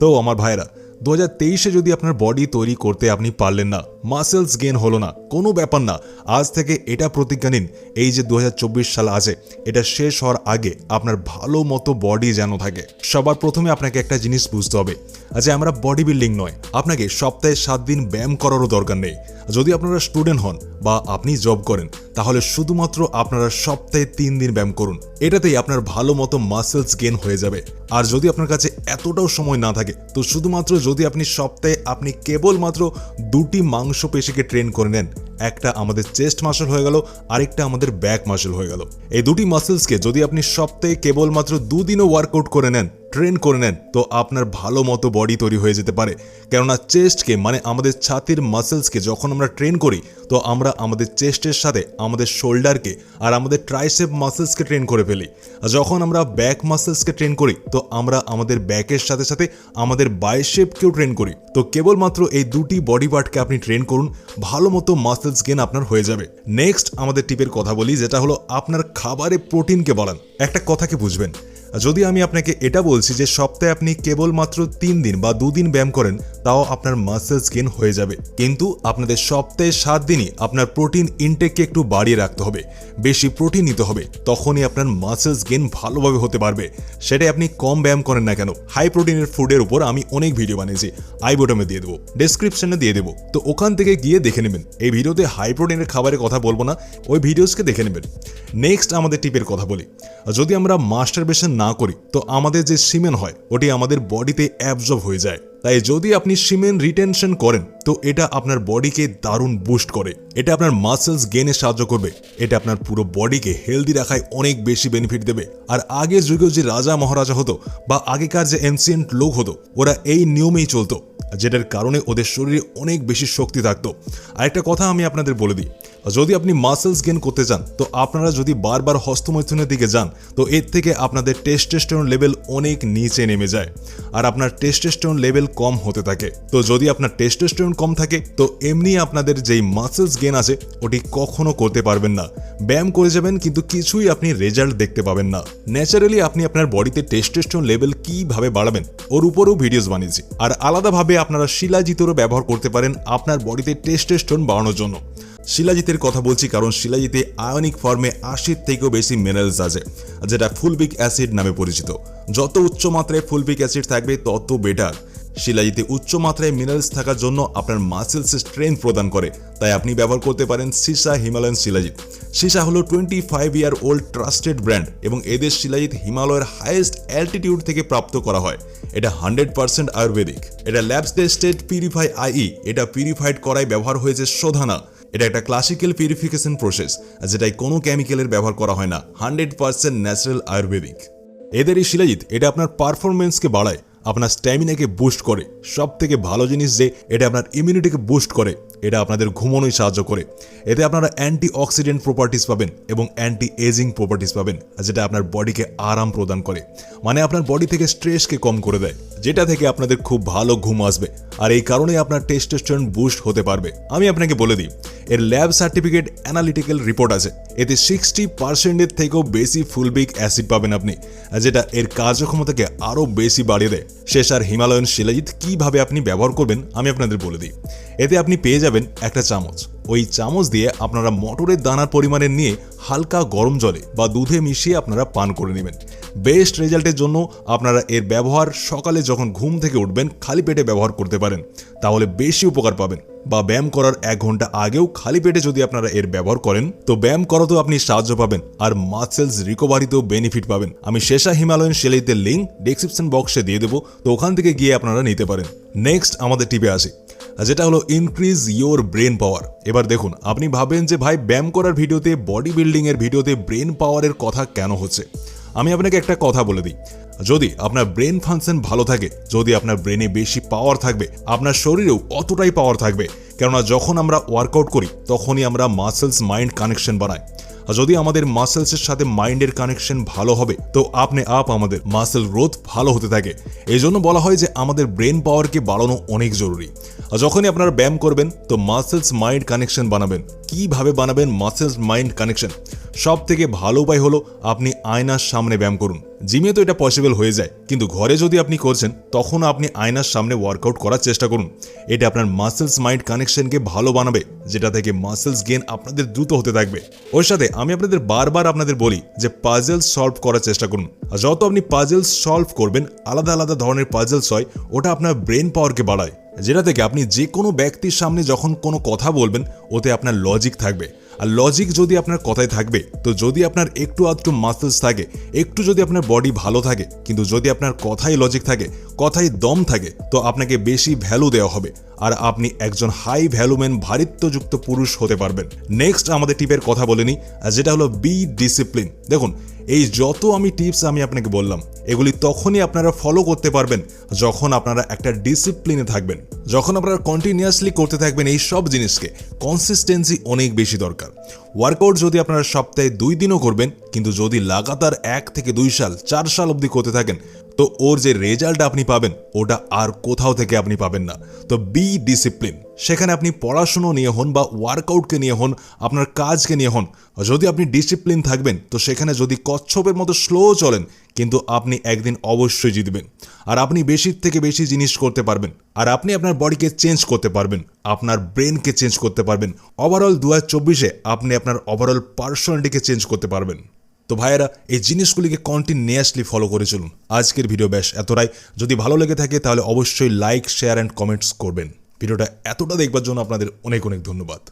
তো আমার ভাইরা দু হাজার তেইশে যদি আপনার বডি তৈরি করতে আপনি পারলেন না মাসেলস গেন হলো না, কোনো ব্যাপার না। আজ থেকে এটা প্রতিজ্ঞা নিন, এই যে দু হাজার চব্বিশ সাল আছে, এটা শেষ হওয়ার আগে আপনার ভালো মতো বডি যেন থাকে। সবার প্রথমে আপনাকে একটা জিনিস বুঝতে হবে আচ্ছা আমরা বডি বিল্ডিং নয়, আপনাকে সপ্তাহে সাত দিন ব্যায়াম করারও দরকার নেই। যদি আপনারা স্টুডেন্ট হন বা আপনি জব করেন, তাহলে শুধুমাত্র আপনারা সপ্তাহে তিন দিন ব্যায়াম করুন। এটাতেই আপনার ভালো মতো মাসেলস গেন হয়ে যাবে। আর যদি আপনার কাছে এতটাও সময় না থাকে, তো শুধুমাত্র যদি আপনি সপ্তাহে আপনি কেবলমাত্র দুটি মাংসপেশিকে ট্রেন করে নেন, একটা আমাদের চেস্ট মাসল হয়ে গেল, আরেকটা আমাদের ব্যাক মাসল হয়ে গেল। এই দুটি মাসেলসকে যদি আপনি সপ্তাহে কেবলমাত্র দুদিনও ওয়ার্কআউট করে নেন ট্রেন করে নেন, তো আপনার ভালো মতো বডি তৈরি হয়ে যেতে পারে। কেননা চেস্টকে মানে আমাদের ছাতির মাসেলসকে যখন আমরা ট্রেন করি, তো আমরা আমাদের চেস্টের সাথে, আমাদের শোল্ডারকে আর আমাদের ট্রাইসেপ মাসেলসকে ট্রেন করে ফেলি। আর যখন আমরা ব্যাক মাসেলসকে ট্রেন করি, তো আমরা আমাদের ব্যাকের সাথে সাথে আমাদের বাইশেপকেও ট্রেন করি। তো কেবলমাত্র এই দুটি বডি পার্টকে আপনি ট্রেন করুন, ভালো মতো মাসেলস গেন আপনার হয়ে যাবে। নেক্সট আমাদের টিপের কথা বলি, যেটা হলো আপনার খাবারে প্রোটিনকে বাড়ান। একটা কথাকে বুঝবেন? যদি আমি আপনাকে এটা বলছি যে সপ্তাহে আপনি কেবলমাত্র তিন দিন বা দুদিন ব্যায়াম করেন তাও আপনার মাসেলস গেন হয়ে যাবে। কিন্তু আপনাদের সপ্তাহে সাত দিনই আপনার প্রোটিন ইনটেককে একটু বাড়িয়ে রাখতে হবে। বেশি প্রোটিন নিতে হবে। তখনই আপনার মাসেলস গেন ভালোভাবে হতে পারবে। সেটাই আপনি কম ব্যায়াম করেন না কেন। হাই প্রোটিনের ফুডের উপর আমি অনেক ভিডিও বানিয়েছি। আই বোটামে দিয়ে দেবো। ডেসক্রিপশনে দিয়ে দেবো। তো ওখান থেকে গিয়ে দেখে নেবেন। এই ভিডিওতে হাই প্রোটিনের খাবারের কথা বলব না। ওই ভিডিওসকে দেখে নেবেন। নেক্সট আমাদের টিপের কথা বলি। যদি আমরা মাস্টারবেশন না করি, তো আমাদের যে সিমেন হয়, ওটি আমাদের বডিতে অ্যাবজর্ব হয়ে যায়। তাই যদি আপনি সিমেন রিটেনশন করেন, তো এটা আপনার বডিকে দারুণ বুস্ট করে। এটা আপনার মাসেলস গেনে সাহায্য করবে। এটা আপনার পুরো বডিকে হেলদি রাখায় অনেক বেশি বেনিফিট দেবে। আর আগের যুগেও যে রাজা মহারাজা হতো বা আগেকার যে এনসিয়েন্ট লোক হতো, ওরা এই নিয়মেই চলতো, যেটার কারণে ওদের শরীরে অনেক বেশি শক্তি থাকতো। আরেকটা কথা আমি আপনাদের বলে দিই যদি আপনি মাসেলস গেন করতে চান, তো আপনারা যদি বারবার হস্তমৈথুনের দিকে যান, তো এর থেকে আপনাদের টেস্টেস্টোন লেভেল অনেক নিচে নেমে যায় আর আপনার টেস্টেস্টোন লেভেল কম হতে থাকে। তো যদি আপনার টেস্টেস্টোন কম থাকে, তো এমনি আপনাদের যেই মাসেলস গেন আছে, ওটি কখনো করতে পারবেন না। ব্যায়াম করে যাবেন, কিন্তু কিছুই আপনি রেজাল্ট দেখতে পাবেন না। ন্যাচারালি আপনি আপনার বডিতে টেস্টেস্টোন লেভেল কীভাবে বাড়াবেন, ওর উপরেও ভিডিওস বানিয়েছি। আর আলাদাভাবে আপনারা শিলাজিতেরও ব্যবহার করতে পারেন আপনার বডিতে টেস্টেস্টোন বাড়ানোর জন্য। শিলাজিতের কথা বলছি কারণ শিলাজিতে আয়নিক ফর্মে আশির থেকেও বেশি মিনারেলস আছে, যেটা ফুলবিক অ্যাসিড নামে পরিচিত। যত উচ্চ মাত্রায় ফুলবিক অ্যাসিড থাকবে, তত বেটার শিলাজিতে উচ্চ মাত্রায় মিনারেলস থাকার জন্য আপনার মাসেলস স্ট্রেংথ প্রদান করে, তাই আপনি ব্যবহার করতে পারেন সিসা হিমালয়ান শিলাজিৎ। সিসা হলো twenty five year old trusted brand এবং এদের শিলাজিৎ হিমালয়ের হাইয়েস্ট অ্যালটিটিউড থেকে প্রাপ্ত করা হয়। এটা হান্ড্রেড পার্সেন্ট আয়ুর্বেদিক। এটা ল্যাবস টেস্টেড পিউরিফাই আইই এটা পিউরিফাইড করায় ব্যবহার হয়েছে শোধানা এটা একটা ক্লাসিক্যাল পিউরিফিকেশন প্রসেস যেটাই কোনো কেমিক্যালের ব্যবহার করা হয় না হান্ড্রেড পার্সেন্ট ন্যাচারাল আয়ুর্বেদিক এদের এই শিলাজিৎ, এটা আপনার পারফরমেন্সকে বাড়ায়, আপনার স্ট্যামিনাকে বুস্ট করে। সব থেকে ভালো জিনিস যে, এটা আপনার ইমিউনিটিকে বুস্ট করে। এটা আপনাদের ঘুমানোয় সাহায্য করে। এতে আপনারা অ্যান্টি অক্সিডেন্ট প্রপার্টিস পাবেন এবং অ্যান্টি এজিং প্রপার্টিস পাবেন, যেটা আপনার বডিকে আরাম প্রদান করে। মানে আপনার বডি থেকে স্ট্রেসকে কম করে দেয়, যেটা থেকে আপনাদের খুব ভালো ঘুম আসবে। আর এই কারণে আপনার টেস্টোস্টেরন বুস্ট হতে পারবে। আমি আপনাকে বলে দিই, এর ল্যাব সার্টিফিকেট অ্যানালিটিক্যাল রিপোর্ট আছে। এতে সিক্সটি পার্সেন্টের থেকেও বেশি ফুলবিক অ্যাসিড পাবেন আপনি, যেটা এর কার্যক্ষমতাকে আরও বেশি বাড়িয়ে দেয়। শেষ আর হিমালয়ান শিলাজিৎ কীভাবে আপনি ব্যবহার করবেন, আমি আপনাদের বলে দিই। এতে আপনি পেয়ে একটা চামচ। ওই চামচ দিয়ে আপনারা মটরের দানার পরিমাণের নিয়ে হালকা গরম জলে বা দুধে মিশিয়ে আপনারা পান করে নেবেন। বেস্ট রেজাল্টের জন্য আপনারা এর ব্যবহার সকালে যখন ঘুম থেকে উঠবেন, খালি পেটে ব্যবহার করতে পারেন। তাহলে বেশি উপকার পাবেন। বা ব্যায়াম করার এক ঘণ্টা আগেও খালি পেটে যদি আপনারা এর ব্যবহার করেন, তো ব্যায়াম করাতেও আপনি সাহায্য পাবেন আর মাসেলস রিকভারিতেও বেনিফিট পাবেন। আমি শেষা হিমালয়ান সেলাইতে লিঙ্ক ডেসক্রিপশন বক্সে দিয়ে দেবো, তো ওখান থেকে গিয়ে আপনারা নিতে পারেন। নেক্সট আমাদের টিপে আসি। যেটা হলো ইনক্রিজ ইওর ব্রেন পাওয়ার এবার দেখুন, আপনি ভাবেন যে ভাই ব্যায়াম করার ভিডিওতে বডি বিল্ডিং এর ভিডিওতে ব্রেন পাওয়ারের কথা কেন হচ্ছে? আমি আপনাকে একটা কথা বলে দিই। যদি আপনার ব্রেন ফাংশন ভালো থাকে, যদি আপনার ব্রেনে বেশি পাওয়ার থাকবে, আপনার শরীরেও অতটাই পাওয়ার থাকবে। কেননা যখন আমরা ওয়ার্কআউট করি, তখনই আমরা মাসেলস মাইন্ড কানেকশন বানাই যদি আমাদের মাসেলসের সাথে মাইন্ডের কানেকশন ভালো হবে, তো আপনি আপ আমাদের মাসেল গ্রোথ ভালো হতে থাকে। এই জন্য বলা হয় যে আমাদের ব্রেন পাওয়ারকে বাড়ানো অনেক জরুরি। আর যখনই আপনারা ব্যায়াম করবেন, তো মাসেলস মাইন্ড কানেকশন বানাবেন। কীভাবে বানাবেন মাসেলস মাইন্ড কানেকশন সব থেকে ভালো উপায় হলো আপনি আয়নার সামনে ব্যায়াম করুন। জিমে তো এটা পসিবল হয়ে যায়। কিন্তু ঘরে যদি আপনি করছেন, তখন আপনি আয়নার সামনে ওয়ার্কআউট করার চেষ্টা করুন। এটা আপনার মাসেলস মাইন্ড কানেকশনকে ভালো বানাবে, যেটা থেকে মাসেলস গেন আপনাদের দ্রুত হতে থাকবে। ওর সাথে আমি আপনাদের বারবার আপনাদের বলি যে পাজেলস সলভ করার চেষ্টা করুন। আর যত আপনি পাজেলস সলভ করবেন, আলাদা আলাদা ধরনের পাজেলস হয়, ওটা আপনার ব্রেন পাওয়ারকে বাড়ায়। যেটা থেকে আপনি যে কোনো ব্যক্তির সামনে যখন কোনো কথা বলবেন, ওতে আপনার লজিক থাকবে। আর লজিক যদি আপনার কথায় থাকবে, তো যদি আপনার একটু আধটু মাসেলস থাকে, একটু যদি আপনার বডি ভালো থাকে, কিন্তু যদি আপনার কথাই লজিক থাকে কথাই দম থাকে, তো আপনাকে বেশি ভ্যালু দেওয়া হবে। আর আপনি একজন হাই ভ্যালুম্যান ভারিত্বযুক্ত পুরুষ হতে পারবেন। নেক্সট আমাদের টিপের কথা বলে আর যেটা হলো বি ডিসিপ্লিন দেখুন, এই যত আমি টিপস আমি আপনাকে বললাম, এগুলি তখনই আপনারা ফলো করতে পারবেন যখন আপনারা একটা ডিসিপ্লিনে থাকবেন, যখন আপনারা কন্টিনিউয়াসলি করতে থাকবেন এই সব জিনিসকে। কনসিস্টেন্সি অনেক বেশি দরকার। ওয়ার্কআউট যদি আপনারা সপ্তাহে দুই দিনও করবেন, কিন্তু যদি লাগাতার এক থেকে দুই সাল, চার সাল অবধি করতে থাকেন, তো ওর যে রেজাল্ট আপনি পাবেন, ওটা আর কোথাও থেকে আপনি পাবেন না। তো বি ডিসিপ্লিন সেখানে আপনি পড়াশুনো নিয়ে হন বা ওয়ার্কআউটকে নিয়ে হন, আপনার কাজকে নিয়ে হন, যদি আপনি ডিসিপ্লিন থাকবেন, তো সেখানে যদি কচ্ছপের মতো স্লো চলেন, কিন্তু আপনি একদিন অবশ্যই জিতবেন। আর আপনি বেশির থেকে বেশি জিনিস করতে পারবেন, আর আপনি আপনার বডিকে চেঞ্জ করতে পারবেন, আপনার ব্রেনকে চেঞ্জ করতে পারবেন। ওভারঅল দু চব্বিশে আপনি আপনার ওভারঅল পার্সোনালিটিকে চেঞ্জ করতে পারবেন। তো ভাইয়েরা, এই জিনিসগুলিকে কন্টিনিউয়াসলি ফলো করে চলুন। আজকের ভিডিও ব্যাস এতটাই। যদি ভালো লেগে থাকে, তাহলে অবশ্যই লাইক শেয়ার অ্যান্ড কমেন্টস করবেন। ভিডিওটা এতটা দেখবার জন্য আপনাদের অনেক অনেক ধন্যবাদ।